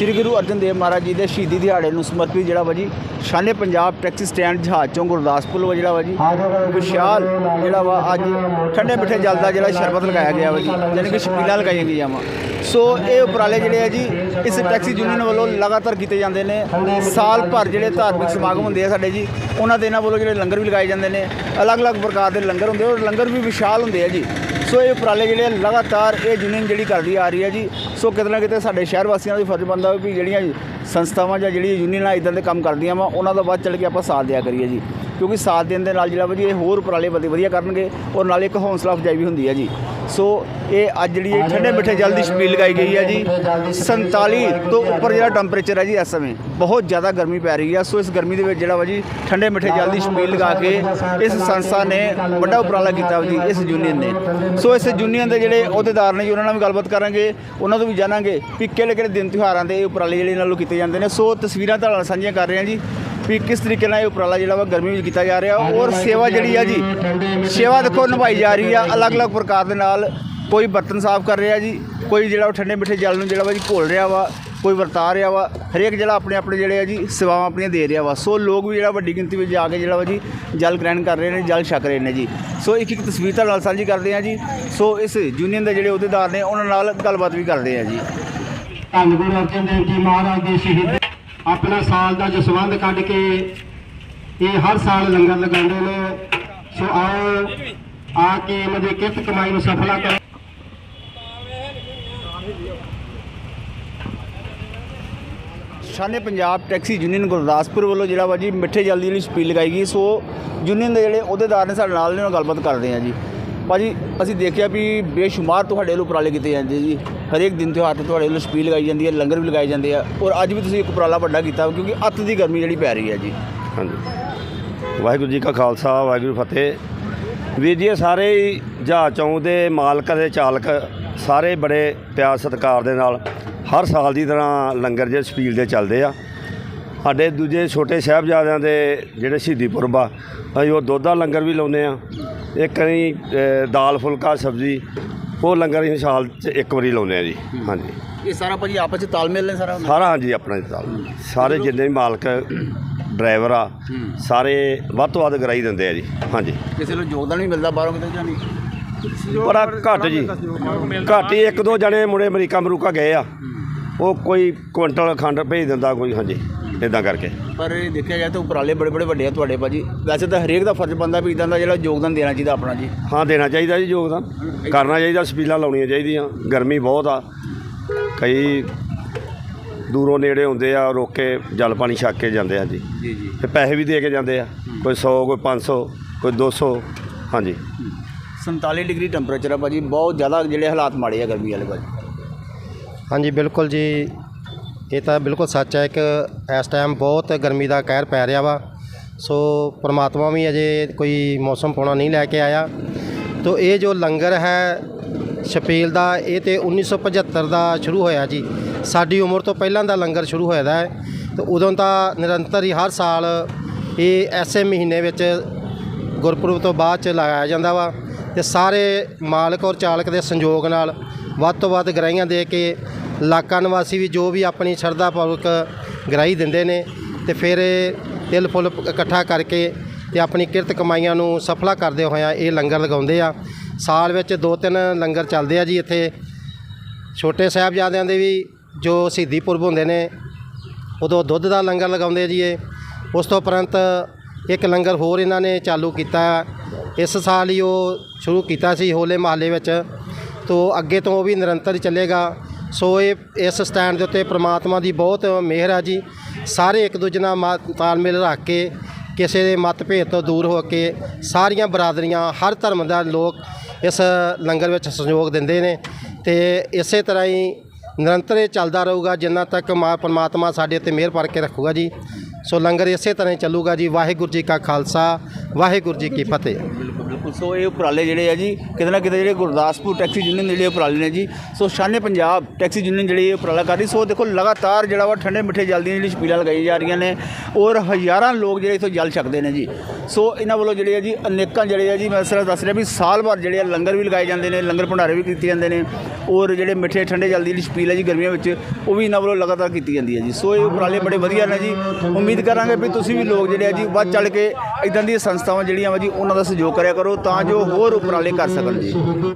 ਸ੍ਰੀ ਗੁਰੂ ਅਰਜਨ ਦੇਵ ਮਹਾਰਾਜ ਜੀ ਦੇ ਸ਼ਹੀਦੀ ਦਿਹਾੜੇ ਨੂੰ ਸਮਰਪਿਤ ਜਿਹੜਾ ਵਾ ਜੀ, ਸ਼ਾਨੇ ਪੰਜਾਬ ਟੈਕਸੀ ਸਟੈਂਡ ਜਹਾਜ਼ ਚੌਂਕ ਗੁਰਦਾਸਪੁਰ ਵਾ ਜਿਹੜਾ ਵਾ ਜੀ ਵਿਸ਼ਾਲ ਜਿਹੜਾ ਵਾ ਅੱਜ ਠੰਡੇ ਮਿੱਠੇ ਜਲ ਦਾ ਜਿਹੜਾ ਸ਼ਰਬਤ ਲਗਾਇਆ ਗਿਆ ਵਾ ਜੀ ਯਾਨੀ ਕਿ ਛਬੀਲਾਂ ਲਗਾਈਆਂ ਗਈਆਂ ਵਾ। ਸੋ ਇਹ ਉਪਰਾਲੇ ਜਿਹੜੇ ਆ ਜੀ, ਇਸ ਟੈਕਸੀ ਯੂਨੀਅਨ ਵੱਲੋਂ ਲਗਾਤਾਰ ਕੀਤੇ ਜਾਂਦੇ ਨੇ। ਸਾਲ ਭਰ ਜਿਹੜੇ ਧਾਰਮਿਕ ਸਮਾਗਮ ਹੁੰਦੇ ਆ ਸਾਡੇ ਜੀ, ਉਹਨਾਂ ਦੇ ਇਹਨਾਂ ਵੱਲੋਂ ਜਿਹੜੇ ਲੰਗਰ ਵੀ ਲਗਾਏ ਜਾਂਦੇ ਨੇ, ਅਲੱਗ-ਅਲੱਗ ਪ੍ਰਕਾਰ ਦੇ ਲੰਗਰ ਹੁੰਦੇ ਔਰ ਲੰਗਰ ਵੀ ਵਿਸ਼ਾਲ ਹੁੰਦੇ ਆ ਜੀ। ਸੋ ਇਹ ਉਪਰਾਲੇ ਜਿਹੜੇ ਆ, ਲਗਾਤਾਰ ਇਹ ਯੂਨੀਅਨ ਜਿਹੜੀ ਕਰਦੀ ਆ ਰਹੀ ਹੈ ਜੀ ਸੋ ਕਿਤੇ ਨਾ ਕਿਤੇ ਸਾਡੇ ਸ਼ਹਿਰ ਵਾਸੀਆਂ ਦਾ ਵੀ ਫਰਜ਼ ਬਣਦਾ ਵੀ ਜਿਹੜੀਆਂ ਸੰਸਥਾਵਾਂ ਜਾਂ ਜਿਹੜੀਆਂ ਯੂਨੀਅਨਾਂ ਇਦਾਂ ਦੇ ਕੰਮ ਕਰਦੀਆਂ ਵਾ, ਉਹਨਾਂ ਦਾ ਵੱਧ ਚੱਲ ਕੇ ਆਪਾਂ ਸਾਥ ਦਿਆ ਕਰੀਏ ਜੀ। ਕਿਉਂਕਿ ਸਾਥ ਦੇਣ ਦੇ ਨਾਲ ਜਿਹੜਾ ਵਾ ਜੀ ਇਹ ਹੋਰ ਉਪਰਾਲੇ ਵਧੀ, ਵਧੀਆ ਕਰਨਗੇ ਔਰ ਨਾਲ ਇੱਕ ਹੌਸਲਾ ਅਫਜ਼ਾਈ ਵੀ ਹੁੰਦੀ ਹੈ ਜੀ। ਸੋ ਇਹ ਅੱਜ ਜਿਹੜੀ ਇਹ ਠੰਡੇ ਮਿੱਠੇ ਜਲ ਦੀ ਛਬੀਲ ਲਗਾਈ ਗਈ ਹੈ ਜੀ। 47 ਤੋਂ ਉੱਪਰ ਜਿਹੜਾ ਟੈਂਪਰੇਚਰ ਹੈ ਜੀ ਇਸ ਸਮੇਂ, ਬਹੁਤ ਜ਼ਿਆਦਾ ਗਰਮੀ ਪੈ ਰਹੀ ਹੈ। ਸੋ ਇਸ ਗਰਮੀ ਦੇ ਵਿੱਚ ਜਿਹੜਾ ਵਾ ਜੀ ਠੰਡੇ ਮਿੱਠੇ ਜਲ ਦੀ ਛਬੀਲ ਲਗਾ ਕੇ ਇਸ ਸੰਸਥਾ ਨੇ ਵੱਡਾ ਉਪਰਾਲਾ ਕੀਤਾ ਵਾ ਜੀ ਇਸ ਯੂਨੀਅਨ ਨੇ। ਸੋ ਇਸ ਯੂਨੀਅਨ ਦੇ ਜਿਹੜੇ ਅਹੁਦੇਦਾਰ ਨੇ ਜੀ, ਉਹਨਾਂ ਨਾਲ ਵੀ ਗੱਲਬਾਤ ਕਰਾਂਗੇ, ਉਹਨਾਂ ਤੋਂ ਵੀ ਜਾਣਾਂਗੇ ਵੀ ਕਿਹੜੇ ਕਿਹੜੇ ਦਿਨ ਤਿਉਹਾਰਾਂ ਦੇ ਉਪਰਾਲੇ ਜਿਹੜੇ ਇਹਨਾਂ ਵੱਲੋਂ ਕੀਤੇ ਜਾਂਦੇ ਨੇ। ਸੋ ਤਸਵੀਰਾਂ ਤੁਹਾਡੇ ਨਾਲ ਸਾਂਝੀਆਂ ਕਰ ਰਹੇ ਹਾਂ ਜੀ। ਵੀ ਕਿਸ ਤਰੀਕੇ ਨਾਲ ਇਹ ਉਪਰਾਲਾ ਜਿਹੜਾ ਵਾ ਗਰਮੀ ਵਿੱਚ ਕੀਤਾ ਜਾ ਰਿਹਾ ਔਰ ਸੇਵਾ ਜਿਹੜੀ ਆ ਜੀ ਸੇਵਾ ਦੇਖੋ ਨਿਭਾਈ ਜਾ ਰਹੀ ਆ ਅਲੱਗ-ਅਲੱਗ ਪ੍ਰਕਾਰ ਦੇ ਨਾਲ ਕੋਈ ਬਰਤਨ ਸਾਫ਼ ਕਰ ਰਿਹਾ ਜੀ ਕੋਈ ਜਿਹੜਾ ਉਹ ਠੰਡੇ ਮਿੱਠੇ ਜਲ ਨੂੰ ਜਿਹੜਾ ਵਾ ਜੀ ਘੋਲ ਰਿਹਾ ਵਾ ਕੋਈ ਵਰਤਾ ਰਿਹਾ ਵਾ ਹਰੇਕ ਜਿਹੜਾ ਆਪਣੇ ਆਪਣੇ ਜਿਹੜੇ ਆ ਜੀ ਸੇਵਾਵਾਂ ਆਪਣੀਆਂ ਦੇ ਰਿਹਾ ਵਾ। ਸੋ ਲੋਕ ਵੀ ਜਿਹੜਾ ਵੱਡੀ ਗਿਣਤੀ ਵਿੱਚ ਜਾ ਕੇ ਜਿਹੜਾ ਵਾ ਜੀ ਜਲ ਗ੍ਰਹਿਣ ਕਰ ਰਹੇ ਨੇ ਜਲ ਛਕ ਰਹੇ ਨੇ ਜੀ। ਸੋ ਇੱਕ ਇੱਕ ਤਸਵੀਰ ਤੁਹਾਡੇ ਨਾਲ ਸਾਂਝੀ ਕਰਦੇ ਆ ਜੀ। ਸੋ ਇਸ ਯੂਨੀਅਨ ਦੇ ਜਿਹੜੇ ਅਹੁਦੇਦਾਰ ਨੇ ਉਹਨਾਂ ਨਾਲ ਗੱਲਬਾਤ ਵੀ ਕਰਦੇ ਆ ਜੀ। ਧੰਨ ਗੁਰੂ ਅਰਜਨ ਦੇਵ ਜੀ ਮਹਾਰਾਜ ਦੇ ਸ਼ਹੀਦ ਆਪਣਾ ਸਾਲ ਦਾ ਜਸਵੰਦ ਕੱਢ ਕੇ ਇਹ ਹਰ ਸਾਲ ਲੰਗਰ ਲਗਾਉਂਦੇ ਨੇ। ਸੋ ਆਓ, ਆ ਕੇ ਇਹਨਾਂ ਦੀ ਕਿਰਤ ਕਮਾਈ ਨੂੰ ਸਫਲਾ ਕਰੋ। ਸ਼ਾਨੇ ਪੰਜਾਬ ਟੈਕਸੀ ਯੂਨੀਅਨ ਗੁਰਦਾਸਪੁਰ ਵੱਲੋਂ ਜਿਹੜਾ ਵਾ ਜੀ ਮਿੱਠੇ ਜਲ ਦੀ ਜਿਹੜੀ ਸਪੀਲ ਲਗਾਈ ਗਈ। ਸੋ ਯੂਨੀਅਨ ਦੇ ਜਿਹੜੇ ਅਹੁਦੇਦਾਰ ਨੇ ਸਾਡੇ ਨਾਲ ਨੇ ਉਹਨਾਂ ਨਾਲ ਗੱਲਬਾਤ ਕਰਦੇ ਆ ਜੀ। ਭਾਜੀ, ਅਸੀਂ ਦੇਖਿਆ ਵੀ ਬੇਸ਼ੁਮਾਰ ਤੁਹਾਡੇ ਵੱਲੋਂ ਉਪਰਾਲੇ ਕੀਤੇ ਜਾਂਦੇ ਜੀ। ਹਰੇਕ ਦਿਨ ਤਿਉਹਾਰ ਤੇ ਤੁਹਾਡੇ ਵੱਲੋਂ ਸਪੀਲ ਲਗਾਈ ਜਾਂਦੀ ਹੈ, ਲੰਗਰ ਵੀ ਲਗਾਏ ਜਾਂਦੇ ਆ। ਔਰ ਅੱਜ ਵੀ ਤੁਸੀਂ ਇੱਕ ਉਪਰਾਲਾ ਵੱਡਾ ਕੀਤਾ ਕਿਉਂਕਿ ਅੱਤ ਦੀ ਗਰਮੀ ਜਿਹੜੀ ਪੈ ਰਹੀ ਹੈ ਜੀ। ਹਾਂਜੀ। ਵਾਹਿਗੁਰੂ ਜੀ ਕਾ ਖਾਲਸਾ, ਵਾਹਿਗੁਰੂ ਫਤਿਹ। ਵੀਰ ਜੀ, ਇਹ ਸਾਰੇ ਹੀ ਜਹਾਜ਼ ਚੌਂਕ ਦੇ ਮਾਲਕ ਦੇ ਚਾਲਕ ਸਾਰੇ ਬੜੇ ਪਿਆਰ ਸਤਿਕਾਰ ਦੇ ਨਾਲ ਹਰ ਸਾਲ ਦੀ ਤਰ੍ਹਾਂ ਲੰਗਰ ਜੇ ਸਪੀਲ ਦੇ ਚੱਲਦੇ ਆ। ਸਾਡੇ ਦੂਜੇ ਛੋਟੇ ਸਾਹਿਬਜ਼ਾਦਿਆਂ ਦੇ ਜਿਹੜੇ ਸ਼ਹੀਦੀ ਪੁਰਬ ਆ ਅਸੀਂ ਉਹ ਦੁੱਧ ਦਾ ਲੰਗਰ ਵੀ ਲਾਉਂਦੇ ਆ। ਇੱਕ ਅਸੀਂ ਦਾਲ ਫੁਲਕਾ ਸਬਜ਼ੀ ਉਹ ਲੰਗਰ ਅਸੀਂ ਸਾਲ 'ਚ ਇੱਕ ਵਾਰੀ ਲਾਉਂਦੇ ਆ ਜੀ। ਹਾਂਜੀ। ਇਹ ਸਾਰਾ ਭਾਜੀ ਆਪਸ ਚ ਤਾਲਮੇਲ ਨੇ ਸਾਰਾ? ਸਾਰਾ ਹਾਂਜੀ ਆਪਣਾ ਹੀ ਚੱਲ ਸਾਰੇ ਜਿੰਨੇ ਵੀ ਮਾਲਕ ਡਰਾਈਵਰ ਆ ਸਾਰੇ ਵੱਧ ਤੋਂ ਵੱਧ ਕਰਾਈ ਦਿੰਦੇ ਆ ਜੀ। ਹਾਂਜੀ। ਕਿਸੇ ਨੂੰ ਯੋਗਦਾਨ ਵੀ ਮਿਲਦਾ ਬਾਹਰੋਂ ਕਿਤੇ ਜਾਂ ਨਹੀਂ ਬੜਾ ਘੱਟ ਜੀ। ਘੱਟ ਹੀ ਇੱਕ ਦੋ ਜਣੇ ਮੁੰਡੇ ਅਮਰੀਕਾ ਅਮਰੂਕਾ ਗਏ ਆ। ਉਹ ਕੋਈ ਕੁਇੰਟਲ ਖੰਡ ਭੇਜ ਦਿੰਦਾ ਕੋਈ ਹਾਂਜੀ। ਇਦਾਂ ਕਰਕੇ। ਪਰ ਇਹ ਦੇਖਿਆ ਜਾਏ ਤਾਂ ਉਪਰਾਲੇ ਬੜੇ ਬੜੇ ਵੱਡੇ ਆ ਤੁਹਾਡੇ ਭਾਜੀ। ਵੈਸੇ ਤਾਂ ਹਰੇਕ ਦਾ ਫਰਜ਼ ਬਣਦਾ ਵੀ ਇਦਾਂ ਦਾ ਜਿਹੜਾ ਯੋਗਦਾਨ ਦੇਣਾ ਚਾਹੀਦਾ ਆਪਣਾ ਜੀ। ਹਾਂ ਦੇਣਾ ਚਾਹੀਦਾ ਜੀ ਯੋਗਦਾਨ। ਕਰਨਾ ਚਾਹੀਦਾ ਸਪੀਲਾਂ ਲਾਉਣੀਆਂ ਚਾਹੀਦੀਆਂ। ਗਰਮੀ ਬਹੁਤ ਆ। ਕਈ ਦੂਰੋਂ ਨੇੜੇ ਹੁੰਦੇ ਆ ਰੋਕ ਕੇ ਜਲ ਪਾਣੀ ਛੱਕ ਕੇ ਜਾਂਦੇ ਆ ਜੀ। ਜੀ ਜੀ। ਤੇ ਪੈਸੇ ਵੀ ਦੇ ਕੇ ਜਾਂਦੇ ਆ। ਕੋਈ 100 ਕੋਈ 500 ਕੋਈ 200 ਹਾਂਜੀ। 47 ਡਿਗਰੀ ਟੈਂਪਰੇਚਰ ਆ ਭਾਜੀ। ਬਹੁਤ ਜ਼ਿਆਦਾ ਜਿਹੜੇ ਹਾਲਾਤ ਮਾੜੇ ਆ ਗਰਮੀ ਵਾਲੇ ਭਾਜੀ। ਹਾਂਜੀ ਬਿਲਕੁਲ ਜੀ। ਇਹ ਤਾਂ ਬਿਲਕੁਲ ਸੱਚ ਹੈ ਕਿ ਇਸ ਟਾਈਮ ਬਹੁਤ ਗਰਮੀ ਦਾ ਕਹਿਰ ਪੈ ਰਿਹਾ ਵਾ। ਸੋ ਪ੍ਰਮਾਤਮਾ ਵੀ ਅਜੇ ਕੋਈ ਮੌਸਮ ਪਾਉਣਾ ਨਹੀਂ ਲੈ ਕੇ ਆਇਆ। ਤੋ ਇਹ ਜੋ ਲੰਗਰ ਹੈ ਛਪੀਲ ਦਾ, ਇਹ ਤੇ 1975 ਦਾ ਸ਼ੁਰੂ ਹੋਇਆ ਜੀ। ਸਾਡੀ ਉਮਰ ਤੋਂ ਪਹਿਲਾਂ ਦਾ ਲੰਗਰ ਸ਼ੁਰੂ ਹੋਇਆ ਦਾ ਹੈ। ਤੇ ਉਦੋਂ ਤਾਂ ਨਿਰੰਤਰ ਹੀ ਹਰ ਸਾਲ ਇਹ ਐਸੇ ਮਹੀਨੇ ਵਿੱਚ ਗੁਰਪੁਰਬ ਤੋਂ ਬਾਅਦ ਚ ਲਗਾਇਆ ਜਾਂਦਾ ਵਾ। ਤੇ ਸਾਰੇ ਮਾਲਕ ਔਰ ਚਾਲਕ ਦੇ ਸੰਯੋਗ ਨਾਲ ਵੱਧ ਤੋਂ ਵੱਧ ਗਰਾਈਆਂ ਦੇ ਕੇ ਇਲਾਕਾ ਨਿਵਾਸੀ ਵੀ ਜੋ ਵੀ ਆਪਣੀ ਸ਼ਰਧਾ ਪੂਰਵਕ ਗਰਾਈ ਦਿੰਦੇ ਨੇ ਤੇ ਫਿਰ ਇਹ ਤਿਲ ਫੁੱਲ ਇਕੱਠਾ ਕਰਕੇ ਤੇ ਆਪਣੀ ਕਿਰਤ ਕਮਾਈਆਂ ਨੂੰ ਸਫਲਾ ਕਰਦੇ ਹੋਇਆ ਇਹ ਲੰਗਰ ਲਗਾਉਂਦੇ ਆ। ਸਾਲ ਵਿੱਚ ਦੋ ਤਿੰਨ ਲੰਗਰ ਚੱਲਦੇ ਆ ਜੀ ਇੱਥੇ। ਛੋਟੇ ਸਾਹਿਬਜ਼ਾਦਿਆਂ ਦੇ ਵੀ ਜੋ ਸ਼ਹੀਦੀ ਪੁਰਬ ਹੁੰਦੇ ਨੇ, ਉਦੋਂ ਦੁੱਧ ਦਾ ਲੰਗਰ ਲਗਾਉਂਦੇ ਜੀ ਇਹ। ਉਸ ਤੋਂ ਉਪਰੰਤ ਇੱਕ ਲੰਗਰ ਹੋਰ ਇਹਨਾਂ ਨੇ ਚਾਲੂ ਕੀਤਾ। ਇਸ ਸਾਲ ਹੀ ਉਹ ਸ਼ੁਰੂ ਕੀਤਾ ਸੀ ਹੋਲੇ ਮਹੱਲੇ ਵਿੱਚ। ਤੋਂ ਅੱਗੇ ਤੋਂ ਉਹ ਵੀ ਨਿਰੰਤਰ ਚੱਲੇਗਾ। ਸੋ ਇਹ ਇਸ ਸਟੈਂਡ ਦੇ ਉੱਤੇ ਪ੍ਰਮਾਤਮਾ ਦੀ ਬਹੁਤ ਮਿਹਰ ਆ ਜੀ। ਸਾਰੇ ਇੱਕ ਦੂਜੇ ਨਾਲ ਮਾ- ਤਾਲਮੇਲ ਰੱਖ ਕੇ, ਕਿਸੇ ਦੇ ਮਤਭੇਦ ਤੋਂ ਦੂਰ ਹੋ ਕੇ ਸਾਰੀਆਂ ਬਰਾਦਰੀਆਂ, ਹਰ ਧਰਮ ਦਾ ਲੋਕ ਇਸ ਲੰਗਰ ਵਿੱਚ ਸਹਿਯੋਗ ਦਿੰਦੇ ਨੇ ਤੇ ਇਸੇ ਤਰ੍ਹਾਂ ਹੀ ਨਿਰੰਤਰ ਇਹ ਚੱਲਦਾ ਰਹੂਗਾ, ਜਿੰਨਾ ਤੱਕ ਮਾ, ਪਰਮਾਤਮਾ ਸਾਡੇ ਉੱਤੇ ਮਿਹਰ ਭਰ ਕੇ ਰੱਖੂਗਾ ਜੀ। ਸੋ ਲੰਗਰ ਇਸੇ ਤਰ੍ਹਾਂ ਹੀ ਚੱਲੂਗਾ ਜੀ। ਵਾਹਿਗੁਰੂ ਜੀ ਕਾ ਖਾਲਸਾ, ਵਾਹਿਗੁਰੂ ਜੀ ਕੀ ਫਤਿਹ। ਸੋ ਇਹ ਉਪਰਾਲੇ ਜਿਹੜੇ ਆ ਜੀ, ਕਿਤੇ ਨਾ ਕਿਤੇ ਜਿਹੜੇ ਗੁਰਦਾਸਪੁਰ ਟੈਕਸੀ ਯੂਨੀਅਨ ਜਿਹੜੇ ਉਪਰਾਲੇ ਨੇ ਜੀ, ਸੋ ਸ਼ਾਨੇ ਪੰਜਾਬ ਟੈਕਸੀ ਯੂਨੀਅਨ ਜਿਹੜੀ ਇਹ ਉਪਰਾਲਾ ਕਰ ਰਹੀ, ਸੋ ਦੇਖੋ ਲਗਾਤਾਰ ਜਿਹੜਾ ਵਾ ਠੰਡੇ ਮਿੱਠੇ ਜਲ ਦੀਆਂ ਜਿਹੜੀ ਛਪੀਲਾਂ ਲਗਾਈ ਜਾ ਰਹੀਆਂ ਨੇ, ਔਰ ਹਜ਼ਾਰਾਂ ਲੋਕ ਜਿਹੜੇ ਇਥੋਂ ਜਲ ਛਕਦੇ ਨੇ ਜੀ। ਸੋ ਇਹਨਾਂ ਵੱਲੋਂ ਜਿਹੜੇ ਆ ਜੀ, ਅਨੇਕਾਂ ਜਿਹੜੇ ਆ ਜੀ, ਮੈਂ ਸਿਰਫ ਦੱਸ ਰਿਹਾ ਵੀ ਸਾਲ ਭਰ ਜਿਹੜੇ ਆ ਲੰਗਰ ਵੀ ਲਗਾਏ ਜਾਂਦੇ ਨੇ, ਲੰਗਰ ਭੰਡਾਰੇ ਵੀ ਕੀਤੇ ਜਾਂਦੇ ਨੇ, ਔਰ ਜਿਹੜੇ ਮਿੱਠੇ ਠੰਡੇ ਜਲ ਦੀ ਜਿਹੜੀ ਛਪੀਲ ਹੈ ਜੀ ਗਰਮੀਆਂ ਵਿੱਚ, ਉਹ ਵੀ ਇਹਨਾਂ ਵੱਲੋਂ ਲਗਾਤਾਰ ਕੀਤੀ ਜਾਂਦੀ ਹੈ ਜੀ। ਸੋ ਇਹ ਉਪਰਾਲੇ ਬੜੇ ਵਧੀਆ ਨੇ ਜੀ। ਉਮੀਦ ਕਰਾਂਗੇ ਵੀ ਤੁਸੀਂ ਵੀ ਲੋਕ ਜਿਹੜੇ ਆ ਜੀ, ਵੱਧ ਚੱਲ ਕੇ ਇਦਾਂ ਦੀਆਂ ਸੰਸਥਾਵਾਂ ਜਿਹੜੀਆਂ ਵਾ ਜੀ, ਉਹਨਾਂ ਦਾ ਸਹਿਯੋਗ ਕਰਿਆ ਕਰੋ, ਤਾਂ ਜੋ ਹੋਰ ਉਪਰਾਲੇ ਕਰ ਸਕਣ ਜੀ।